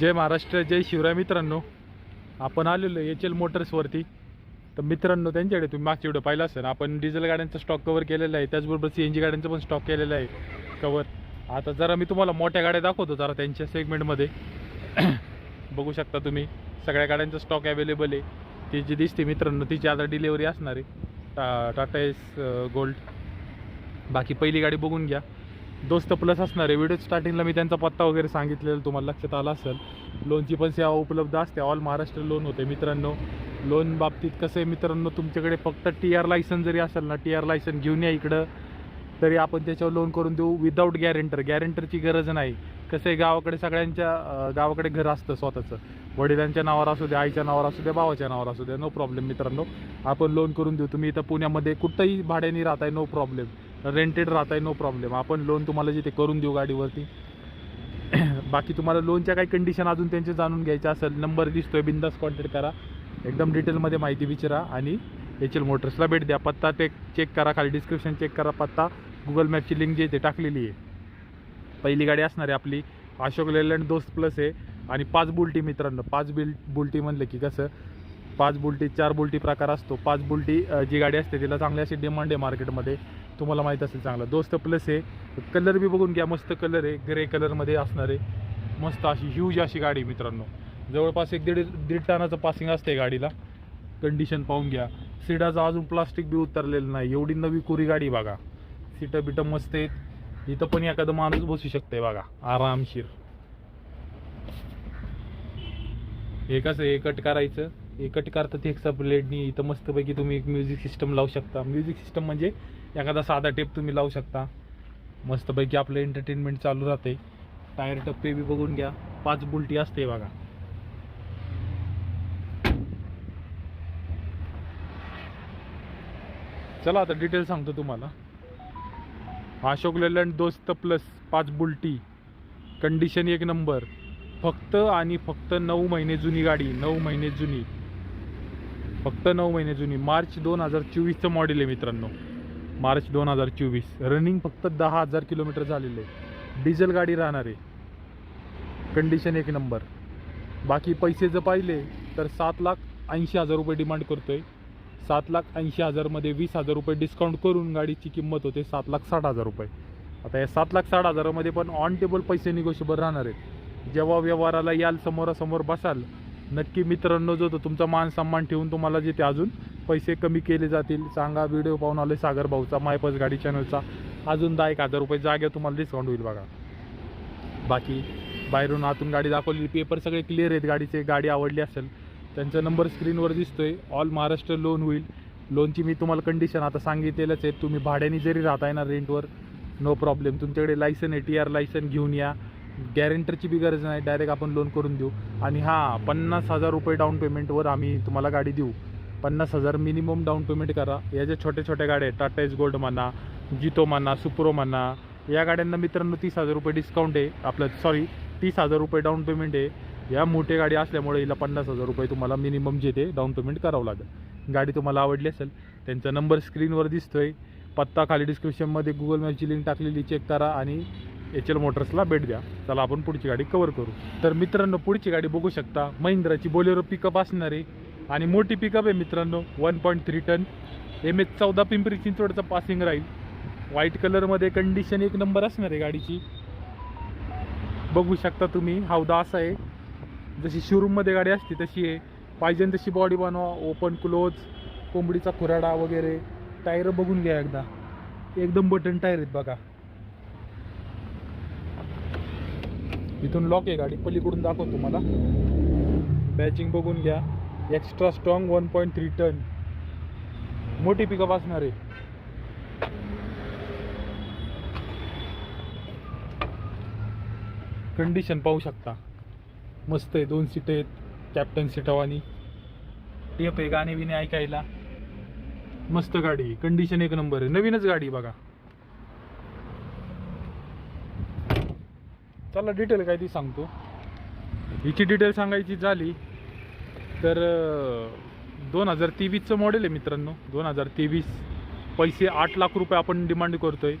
जय महाराष्ट्र जय शिवराय मित्रांनो. आपण आलेलो एच एल मोटर्सवरती तर मित्रांनो त्यांच्याकडे तुम्ही मागच्या व्हिडिओ पाहिला असेल. आपण डिझेल गाड्यांचा स्टॉक कवर केलेला आहे. त्याचबरोबर सी एन जी गाड्यांचा पण स्टॉक केलेला आहे. कवर आता जरा मी तुम्हाला मोठ्या गाड्या दाखवतो जरा त्यांच्या सेगमेंटमध्ये बघू शकता तुम्ही. सगळ्या गाड्यांचा स्टॉक अवेलेबल आहे. ती जी दिसते मित्रांनो तिची आता डिलेवरी असणार आहे. टा टाटा एस गोल्ड बाकी पहिली गाडी बघून घ्या. दोस्त प्लस असणार आहे व्हिडिओ स्टार्टिंगला मी त्यांचा पत्ता वगैरे सांगितलेला तुम्हाला लक्षात आला असेल. लोनची पण सेवा उपलब्ध असते ऑल महाराष्ट्र लोन होते मित्रांनो. लोन बाबतीत कसं आहे मित्रांनो तुमच्याकडे फक्त टी आर लायसन जरी असेल ना टी आर लायसन घेऊन या इकडं. तरी आपण त्याच्यावर लोन करून देऊ विदाऊट गॅरेंटर गॅरेंटरची गरज नाही. कसं आहे गावाकडे सगळ्यांच्या गावाकडे घर असतं स्वतःचं. वडिलांच्या नावावर असू द्या आईच्या नावावर असू द्या भावाच्या नावावर असू द्या नो प्रॉब्लेम मित्रांनो. आपण लोन करून देऊ. तुम्ही इथं पुण्यामध्ये कुठंही भाड्याने राहताय नो प्रॉब्लेम रेंटेड राहताय नो प्रॉब्लेम आपण लोन तुम्हाला जिथे करून देऊ गाडीवरती. बाकी तुम्हाला लोनच्या काही कंडिशन अजून त्यांचे जाणून घ्यायचे असेल नंबर दिसतोय बिंदास कॉन्टॅक्ट करा. एकदम डिटेलमध्ये माहिती विचारा आणि एच एल मोटर्सला भेट द्या. पत्ता ते चेक करा खाली डिस्क्रिप्शन चेक करा पत्ता. गुगल मॅपची लिंक जी आहे ते टाकलेली आहे. पहिली गाडी असणार आहे आपली. अशोक लेलँड दोस्त प्लस आहे. आणि पाच बुलटी मित्रांनो पाच बिल बुलटी म्हणलं की कसं पाच बुलटी चार बुलटी प्रकार असतो. पाच बुलटी जी गाडी असते तिला चांगली अशी डिमांड आहे मार्केटमध्ये तुम्हाला माहीत असेल चांगला. दोस्त प्लस आहे कलर बी बघून घ्या मस्त कलर आहे ग्रे कलरमध्ये असणार आहे मस्त अशी ह्यूज अशी गाडी मित्रांनो. जवळपास एक दीड दीड टनाचं पासिंग असते गाडीला. कंडिशन पाहून घ्या. सीटाचं अजून प्लास्टिक बी उतरलेलं नाही. एवढी नवी कोरी गाडी बघा. सीटं बिटं मस्त आहेत. इथं पण एखादं माणूस बसू शकते बघा. आरामशीर. हे कसं हे कट करायचं. हे कट करतात एक प्लेटनी इथं मस्तपैकी तुम्ही एक म्युझिक सिस्टम लावू शकता. म्युझिक सिस्टम म्हणजे एखादा साधा टेप तुम्ही लावू शकता. मस्तपैकी आपलं एंटरटेनमेंट चालू राहते. टायर टप्पे बी बघून घ्या. पाच बुलटी असते बघा. चला आता डिटेल सांगतो तुम्हाला. अशोक लेलँड दोस्त प्लस पाच बुलटी. कंडिशन एक नंबर फक्त आणि फक्त नऊ महिने जुनी गाडी. नऊ महिने जुनी. फक्त नऊ महिने जुनी. मार्च दोन हजार चोवीसचं मॉडेल आहे मित्रांनो. मार्च दोन हजार चोवीस. रनिंग फक्त दहा हजार किलोमीटर झालेलं. आहे डिझेल गाडी राहणार. आहे कंडिशन एक नंबर. बाकी पैसे जर पाहिले तर सात लाख ऐंशी हजार रुपये डिमांड करतो आहे सात लाख ऐंशी हजारमध्ये वीस हजार रुपये डिस्काउंट करून गाडीची किंमत होते सात लाख साठ हजार रुपये. आता या सात लाख साठ हजारामध्ये पण ऑन टेबल पैसे निगोशिबल राहणार आहेत. जेव्हा व्यवहाराला याल समोरासमोर बसाल नक्की मित्रांनो जो तो तुमचा मान सन्मान ठेवून तुम्हाला जे ते अजून पैसे कमी केले जातील. सांगा व्हिडिओ पाहून आले सागर भाऊचा मायपस गाडी चॅनलचा अजून दहा एक हजार रुपये जागेवर तुम्हाला डिस्काउंट होईल बघा. बाकी बाहेरून आतून गाडी दाखवली पेपर सगळे क्लिअर आहेत गाडीचे गाडी आवडली असेल त्यांचा नंबर स्क्रीनवर दिसतोय. ऑल महाराष्ट्र लोन होईल. लोनची मी तुम्हाला कंडिशन आता सांगितलेलंच आहे. तुम्ही भाड्याने जरी राहताय ना रेंटवर नो प्रॉब्लेम तुमच्याकडे लायसन आहे टी आर लायसन घेऊन या. गॅरेंटरची बी गरज नाही. डायरेक्ट आपण लोन करून देऊ. आणि हां पन्नास हजार रुपये डाऊन पेमेंटवर आम्ही तुम्हाला गाडी देऊ. पन्नास हजार मिनिमम डाऊन पेमेंट करा. या ज्या छोट्या छोट्या गाड्या आहेत टाटा एस गोल्ड म्हणा जितो म्हणा सुप्रो म्हणा या गाड्यांना मित्रांनो तीस हजार रुपये डिस्काउंट आहे. आपलं सॉरी तीस हजार रुपये डाऊन पेमेंट आहे. या मोठे गाडी असल्यामुळे हिला पन्नास हजार रुपये तुम्हाला मिनिमम जे ते डाऊन पेमेंट करावं लागेल. गाडी तुम्हाला आवडली असेल त्यांचा नंबर स्क्रीनवर दिसतो आहे पत्ता खाली डिस्क्रिप्शनमध्ये गुगल मॅपची लिंक टाकलेली चेक करा आणि एच एल मोटर्सला भेट द्या. चला आपण पुढची गाडी कवर करू. तर मित्रांनो पुढची गाडी बघू शकता. महिंद्राची बोलेरो पिकअप असणार आहे. आणि मोठी पिकअप आहे मित्रांनो one point three ton M H चौदा पिंपरी चिंचवडचं पासिंग राहील व्हाईट कलरमध्ये कंडिशन एक नंबर असणार आहे गाडीची. बघू शकता तुम्ही हौदा असा आहे. जशी शोरूममध्ये गाडी असते तशी आहे. पाहिजे तशी बॉडी बनवा ओपन क्लोज कोंबडीचा खुराडा वगैरे. टायर बघून घ्या एकदा. एकदम बटन टायर आहेत बघा. इथून लॉक आहे गाडी पलीकडून दाखव तुम्हाला. बॅचिंग बघून घ्या. Extra strong one point three ton मोठी पिकअप असणार आहे. कंडिशन पाहू शकता. मस्त आहे दोन सीट आहेत कॅप्टन सीटावानी टेप आहे गाणे बिणे ऐकायला. मस्त गाडी कंडिशन एक नंबर आहे. नवीनच गाडी बघा. चला डिटेल काय ती सांगतो. हिची डिटेल सांगायची झाली. तर दोन हजार तेवीसचं मॉडेल आहे मित्रांनो. दोन हजार तेवीस पैसे आठ लाख रुपये आपण डिमांड करतोय.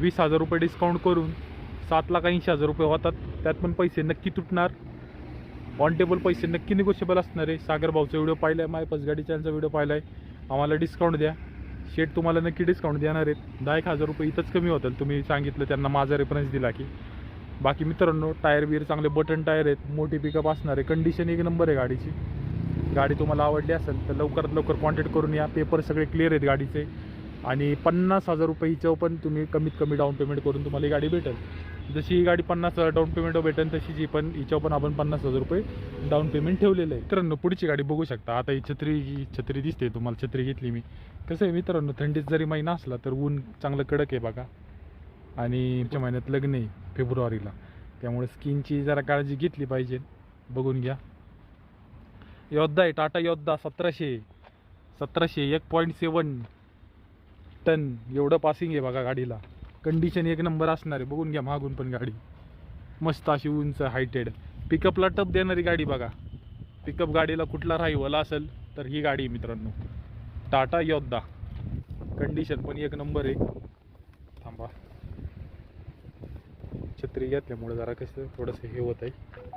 वीस हजार रुपये डिस्काउंट करून सात लाख ऐंशी हजार रुपये होतात. त्यात पण पैसे नक्की तुटणार. ऑन टेबल पैसे नक्की निगोशिएबल असणार आहे. सागर भाऊचा व्हिडिओ पाहिला आहे माय गाडी चॅनलचा व्हिडिओ पाहिला आहे आम्हाला डिस्काउंट द्या. शेट तुम्हाला नक्की डिस्काउंट देणार आहेत. दहा एक हजार रुपये इथंच कमी होतील. तुम्ही सांगितलं त्यांना माझा रेफरन्स दिला की. बाकी मित्रांनो टायर बियर चांगले बटन टायर आहेत. मोठी पिकअप असणार आहे. कंडिशन एक नंबर आहे गाडीची. गाडी तुम्हाला आवडली असेल तर लवकरात लवकर कॉन्टॅक्ट करून या. पेपर सगळे क्लिअर आहेत गाडीचे. आणि पन्नास हजार रुपये हिच्यावर पण तुम्ही कमीत कमी डाऊन पेमेंट करून तुम्हाला ही गाडी भेटेल. जशी ही गाडी पन्नास हजार डाऊन पेमेंट भेटेल तशी जी पण हिच्यावर पण आपण पन्नास हजार रुपये डाऊन पेमेंट ठेवलेलं आहे मित्रांनो पुढची गाडी बघू शकता. आता ही छत्री ही छत्री दिसते तुम्हाला छत्री घेतली मी. कसं आहे मित्रांनो थंडीत जरी महिना असला तर ऊन चांगलं कडक आहे बघा. आणि पुढच्या महिन्यात लग्न आहे फेब्रुवारीला. त्यामुळे स्किनची जरा काळजी घेतली पाहिजे. बघून घ्या. योद्धा आहे टाटा योद्धा सतराशे सतराशे एक पॉईंट सेवन टन. एवढं पासिंग आहे बघा गाडीला. कंडिशन एक नंबर असणार आहे. बघून घ्या मागून पण गाडी. मस्त अशी उंच हायटेड पिकअपला टप देणारी गाडी बघा. पिकअप गाडीला कुठला राहिवला असेल तर ही गाडी आहे मित्रांनो. टाटा योद्धा. कंडिशन पण एक नंबर आहे. थांबा. छत्री घेतल्यामुळे जरा कसं थोडंसं हे होत आहे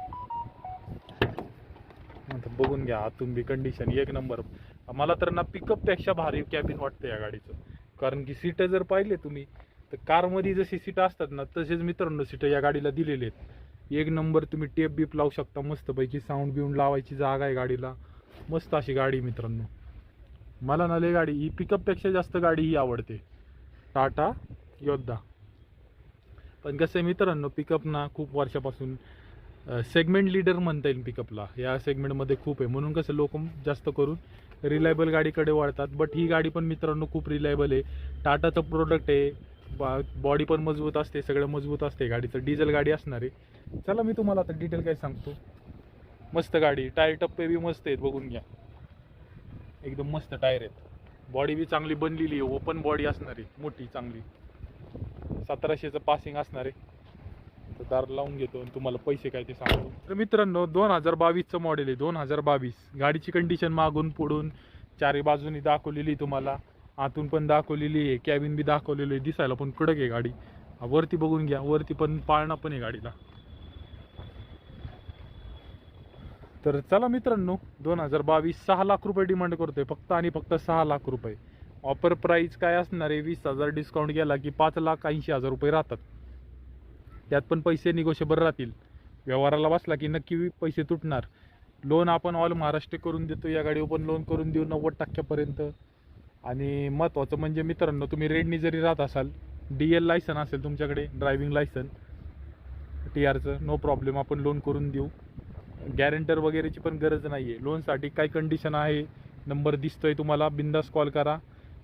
आता बघून घ्या आतून बी कंडिशन एक नंबर मला तर ना पिकअपपेक्षा भारी कॅबिन वाटतं या गाडीचं. कारण की सीटं जर पाहिले तुम्ही तर कारमध्ये जशी सीटं असतात ना तसेच मित्रांनो सीटं या गाडीला दिलेले आहेत. एक नंबर तुम्ही टेप बीप लावू शकता मस्तपैकी साऊंड बिऊंड लावायची जागा आहे गाडीला. मस्त अशी गाडी मित्रांनो. मला ना लय गाडी ही पिकअपपेक्षा जास्त गाडी ही आवडते. टाटा योद्धा. पण कसं आहे मित्रांनो पिकअप ना खूप वर्षापासून सेगमेंट लीडर म्हणता येईल पिकअपला या सेगमेंटमध्ये खूप आहे. म्हणून कसं लोक जास्त करून रिलायबल गाडीकडे वळतात बट ही गाडी पण मित्रांनो खूप रिलायबल आहे. टाटाचं प्रोडक्ट आहे. बा बॉडी पण मजबूत असते. सगळं मजबूत असते. गाडीचं डिझेल गाडी असणार आहे. चला मी तुम्हाला आता डिटेल काय सांगतो. मस्त गाडी. टायर टप्पे बी मस्त आहेत. बघून घ्या. एकदम मस्त टायर आहेत. बॉडी बी चांगली बनलेली आहे. ओपन बॉडी असणार आहे. मोठी चांगली. सतराशेचं पासिंग असणार आहे. तर दार लावून घेतो आणि तुम्हाला पैसे काय ते सांगतो. तर मित्रांनो दोन हजार बावीसचं मॉडेल आहे दोन हजार बावीस. गाडीची कंडिशन मागून पुढून चारी बाजूनी दाखवलेली तुम्हाला. आतून पण दाखवलेली आहे कॅबिन बी दाखवलेली आहे दिसायला पण कडक आहे गाडी. वरती बघून घ्या वरती पण पाळणा पण आहे गाडीला. तर चला मित्रांनो दोन हजार बावीस सहा लाख रुपये डिमांड करतोय फक्त आणि फक्त सहा लाख रुपये. ऑफर प्राईस काय असणार आहे? वीस हजार डिस्काउंट गेला की पाच लाख ऐंशी हजार रुपये राहतात. त्यात पण पैसे निगोशेबर राहतील. व्यवहाराला बसला की नक्की पैसे तुटणार. लोन आपण ऑल महाराष्ट्र करून देतो या गाडीवर पण लोन करून देऊ नव्वद टक्क्यापर्यंत. आणि महत्त्वाचं म्हणजे मित्रांनो तुम्ही रेडनी जरी राहत असाल डी एल लायसन असेल तुमच्याकडे ड्रायव्हिंग लायसन टी आरचं नो प्रॉब्लेम आपण लोन करून देऊ. गॅरेंटर वगैरेची पण गरज नाही आहे लोनसाठी काय कंडिशन आहे नंबर दिसतोय तुम्हाला बिंदास कॉल करा.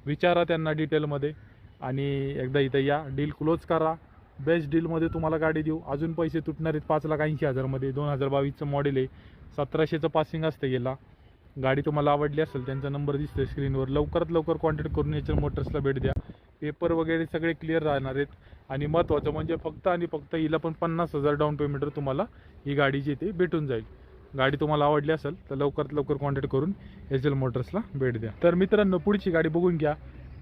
विचारा त्यांना डिटेलमध्ये आणि एकदा इथं या डील क्लोज करा. बेस्ट डीलमध्ये तुम्हाला गाडी देऊ. अजून पैसे तुटणार आहेत पाच लाख ऐंशी हजारमध्ये. दोन हजार बावीसचं मॉडेल आहे. सतराशेचं पासिंग असतं गेला गाडी तुम्हाला आवडली असेल त्यांचा नंबर दिसतोय स्क्रीनवर लवकरात लवकर कॉन्टॅक्ट करून याच्या मोटर्सला भेट द्या. पेपर वगैरे सगळे क्लिअर राहणार आहेत. आणि महत्त्वाचं म्हणजे फक्त आणि फक्त हिला पण पन्नास हजार डाऊन पेमेंटवर तुम्हाला ही गाडी जी ते भेटून जाईल. गाडी तुम्हाला आवडली असेल तर लवकरात लवकर कॉन्टॅक्ट करून एच एल मोटर्सला भेट द्या. तर मित्रांनो पुढची गाडी बघून घ्या.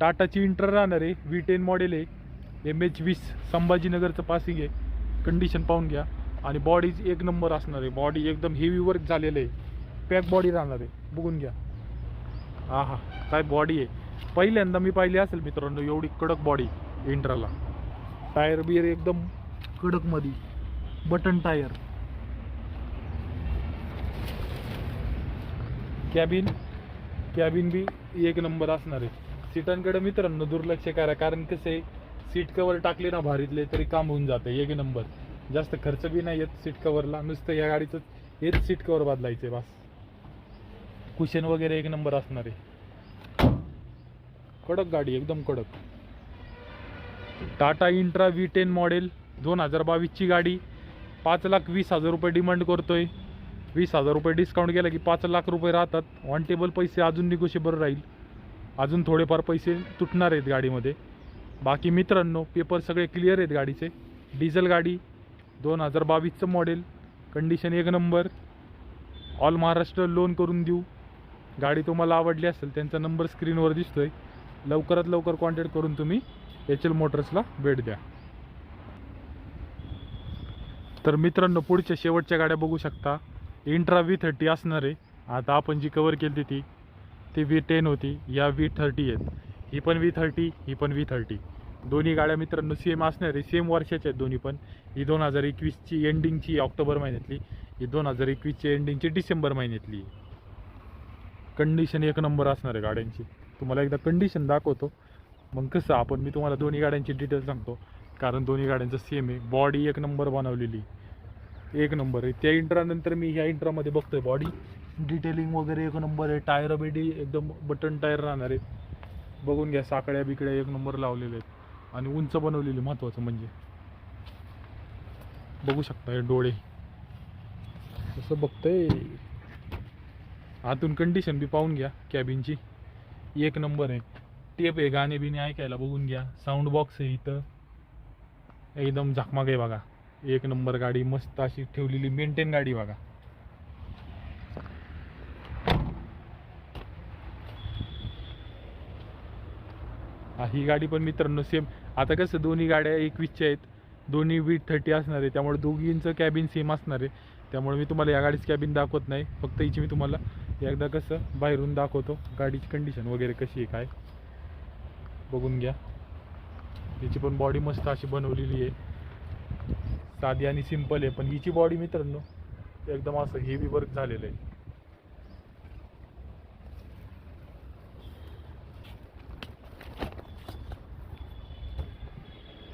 टाटाची इंटर राहणार आहे. व्ही टेन मॉडेल आहे. एम एच वीस संभाजीनगरचं पासिंग आहे. कंडिशन पाहून घ्या. आणि बॉडीज एक नंबर असणार आहे. बॉडी एकदम हेवी वर्क झालेलं आहे. पॅक बॉडी राहणार आहे. बघून घ्या. हा हा काय बॉडी आहे. पहिल्यांदा मी पाहिली असेल मित्रांनो एवढी कडक बॉडी इंट्राला टायर बियर एकदम कडकमध्ये button tyre cabin cabin B एक नंबर असणार आहे. सीटांकडे मित्रांनो दुर्लक्ष करा. कारण कसं आहे सीट कवर टाकले ना भारीतले तरी काम होऊन जाते एक नंबर. जास्त खर्च बी नाही येत सीट कवरला नुसतं या गाडीचं हेच सीट कवर बदलायचे बस. कुशन वगैरे एक नंबर असणार आहे. कडक गाडी एकदम कडक. Tata Intra V ten model दोन हजार बावीसची गाडी. पाच लाख वीस हजार रुपये डिमांड करतोय. वीस हजार रुपये डिस्काउंट गेला की पाच लाख रुपये राहतात. ऑन टेबल पैसे अजून निगोशिएबल राहील. अजून थोडेफार पैसे तुटणार आहेत गाडीमध्ये. बाकी मित्रांनो पेपर सगळे क्लिअर आहेत गाडीचे. डिझेल गाडी दोन हजार बावीसचं मॉडेल कंडिशन एक नंबर ऑल महाराष्ट्र लोन करून देऊ. गाडी तुम्हाला आवडली असेल त्यांचा नंबर स्क्रीनवर दिसतोय. लवकरात लवकर कॉन्टॅक्ट करून तुम्ही एच एल मोटर्सला भेट द्या. तर मित्रांनो पुढच्या शेवटच्या गाड्या बघू शकता. इंट्रा व्ही थर्टी असणार आहे. आता आपण जी कवर केली ती ती व्ही टेन होती. या व्ही थर्टी आहेत. ही पण व्ही थर्टी ही पण व्ही थर्टी. दोन्ही गाड्या मित्रांनो सेम असणार आहे सेम वर्षाच्या आहेत दोन्ही पण. ही दोन हजार एकवीसची एंडिंगची ऑक्टोबर महिन्यातली. ही दोन हजार एकवीसची एंडिंगची डिसेंबर महिन्यातली. कंडिशन एक नंबर असणार आहे गाड्यांची. तुम्हाला एकदा कंडिशन दाखवतो. मग कसं आपण मी तुम्हाला दोन्ही गाड्यांची डिटेल सांगतो. कारण दोन्ही गाड्यांचं सेम आहे. बॉडी एक नंबर बनवलेली. एक नंबर आहे. त्या इंट्रानंतर मी ह्या इंट्रामध्ये बघतोय बॉडी डिटेलिंग वगैरे एक नंबर आहे. टायर बिडी एकदम बटन टायर राहणार आहे. बघून घ्या साकड्या बिकड्या एक नंबर लावलेले आहेत. आणि उंच बनवलेली महत्त्वाचं म्हणजे. बघू शकता हे डोळे. कसं बघतंय. आतून कंडिशन बी पाहून घ्या कॅबिनची एक नंबर आहे. टेप आहे गाणे बिणे ऐकायला बघून घ्या. साऊंड बॉक्स आहे इथं. एकदम झाकमाग आहे बघा. एक नंबर गाडी मस्त अशी ठेवलेली मेंटेन गाडी बघा. ही गाडी पण मित्रांनो सेम आता कसं दोन्ही गाड्या एकवीसच्या आहेत. दोन्ही वीट थर्टी असणार आहे. त्यामुळे दोघींचं कॅबिन सेम असणार आहे. त्यामुळे मी तुम्हाला या गाडीचं कॅबिन दाखवत नाही. फक्त हिची मी तुम्हाला एकदा कसं बाहेरून दाखवतो. गाडीची कंडिशन वगैरे कशी आहे काय. बघून घ्या. हिची पण बॉडी मस्त अशी बनवलेली आहे. साधी आणि सिंपल आहे. पण हिची बॉडी मित्रांनो एकदम असं हेवी वर्क झालेलं आहे.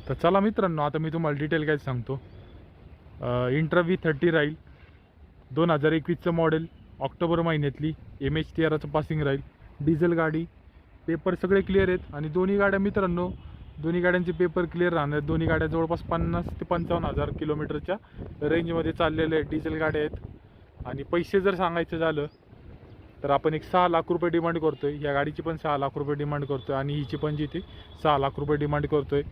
तर चला मित्रांनो आता मी तुम्हाला डिटेल काय सांगतो. इंट्रा व्ही थर्टी राहील. दोन हजार एकवीसचं मॉडेल ऑक्टोबर महिन्यातली एम एच तेराचं पासिंग राहील. डिझेल गाडी पेपर सगळे क्लिअर आहेत. आणि दोन्ही गाड्या मित्रांनो दोन्ही गाड्यांचे पेपर क्लिअर राहणार. आहेत दोन्ही गाड्या जवळपास पन्नास ते पंचावन्न हजार किलोमीटरच्या रेंजमध्ये चाललेल्या आहेत डिझेल गाड्या आहेत. आणि पैसे जर सांगायचं झालं तर आपण एक सहा लाख रुपये डिमांड करतो आहे या गाडीची पण सहा लाख रुपये डिमांड करतो आहे आणि हिची पण जी ती सहा लाख रुपये डिमांड करतो आहे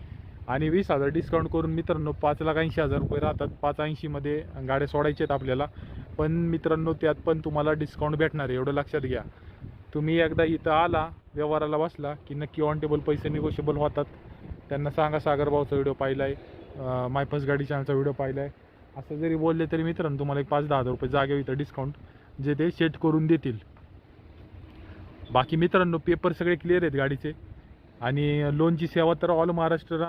आणि वीस हजार डिस्काउंट करून मित्रांनो पाच लाख ऐंशी हजार रुपये राहतात. पाच ऐंशीमध्ये गाड्या सोडायच्या आहेत आपल्याला. पण मित्रांनो त्यात पण तुम्हाला डिस्काउंट भेटणार आहे एवढं लक्षात घ्या. तुम्ही एकदा इथं आला व्यवहाराला बसला की नक्की ऑन टेबल पैसे निगोशिएबल होतात. त्यांना सांगा सागर भाऊचा व्हिडिओ पाहिला आहे मायफस गाडी चॅनलचा व्हिडिओ पाहिला आहे असं जरी बोलले तरी मित्रांनो तुम्हाला एक पाच दहा हजार रुपये जागेवर इथं डिस्काउंट जे ते सेट करून देतील. बाकी मित्रांनो पेपर सगळे क्लिअर आहेत गाडीचे. आणि लोनची सेवा तर ऑल महाराष्ट्र